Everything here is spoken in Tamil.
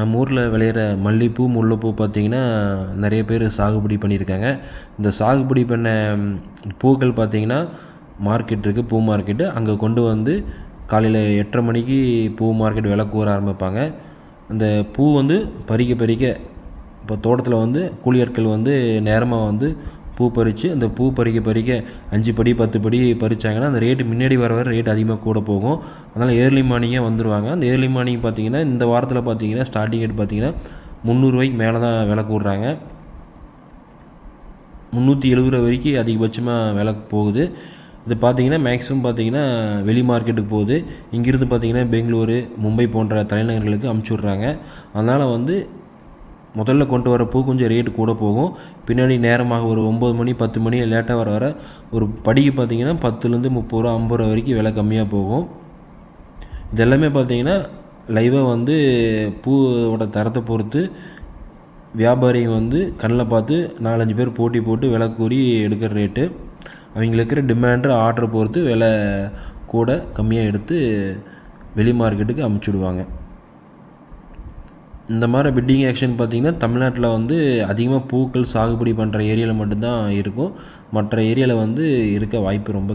நம்ம ஊரில் விளையிற மல்லிகைப்பூ முல்லைப்பூ பார்த்திங்கன்னா நிறைய பேர் சாகுபடி பண்ணியிருக்காங்க. இந்த சாகுபடி பண்ண பூக்கள் பார்த்திங்கன்னா மார்க்கெட் இருக்குது பூ மார்க்கெட்டு அங்கே கொண்டு வந்து காலையில் எட்டரை மணிக்கு பூ மார்க்கெட் விலை கூற ஆரம்பிப்பாங்க. அந்த பூ வந்து பறிக்க பறிக்க இப்போ தோட்டத்தில் வந்து கூலி ஆட்கள் வந்து நேரமாக வந்து பூ பறித்து அந்த பூ பறிக்க பறிக்க அஞ்சு படி பத்து படி பறித்தாங்கன்னா அந்த ரேட்டு முன்னாடி வர வர ரேட் அதிகமாக கூட போகும். அதனால் ஏர்லி மார்னிங்கே வந்துடுவாங்க அந்த ஏர்லி மார்னிங் பார்த்திங்கன்னா இந்த வாரத்தில் பார்த்திங்கன்னா ஸ்டார்டிங் ரேட் பார்த்திங்கன்னா முந்நூறுரூவாய்க்கு மேலே தான் விலை கூடுறாங்க. முந்நூற்றி எழுபது ரூபா வரைக்கும் அதிகபட்சமாக விலை போகுது. இது பார்த்திங்கன்னா மேக்ஸிமம் பார்த்திங்கன்னா வெளி மார்க்கெட்டுக்கு போகுது. இங்கேருந்து பார்த்திங்கன்னா பெங்களூரு மும்பை போன்ற தலைநகர்களுக்கு அமுச்சு விட்றாங்க. அதனால் வந்து முதல்ல கொண்டு வர பூ கொஞ்சம் ரேட்டு கூட போகும். பின்னாடி நேரமாக ஒரு ஒம்பது மணி பத்து மணி லேட்டாக வர வர ஒரு படிக்கு பார்த்திங்கன்னா பத்துலேருந்து முப்பது ரூபா ஐம்பது ரூபா வரைக்கும் விலை கம்மியாக போகும். இதெல்லாமே பார்த்திங்கன்னா லைவாக வந்து பூவோட தரத்தை பொறுத்து வியாபாரிங்க வந்து கண்ணில் பார்த்து நாலஞ்சு பேர் போட்டி போட்டு விலை கூறி எடுக்கிற ரேட்டு அவங்களுக்கு இருக்கிற டிமாண்டு ஆர்டரை பொறுத்து விலை கூட கம்மியாக எடுத்து வெளி மார்க்கெட்டுக்கு அமுச்சுடுவாங்க இந்த மாதிரி பிட்டிங் ஆக்ஷன் பார்த்திங்கன்னா தமிழ்நாட்டில் வந்து அதிகமாக பூக்கள் சாகுபடி பண்ணுற ஏரியாவில் மட்டும்தான் இருக்கும். மற்ற ஏரியாவில் வந்து இருக்க வாய்ப்பு ரொம்ப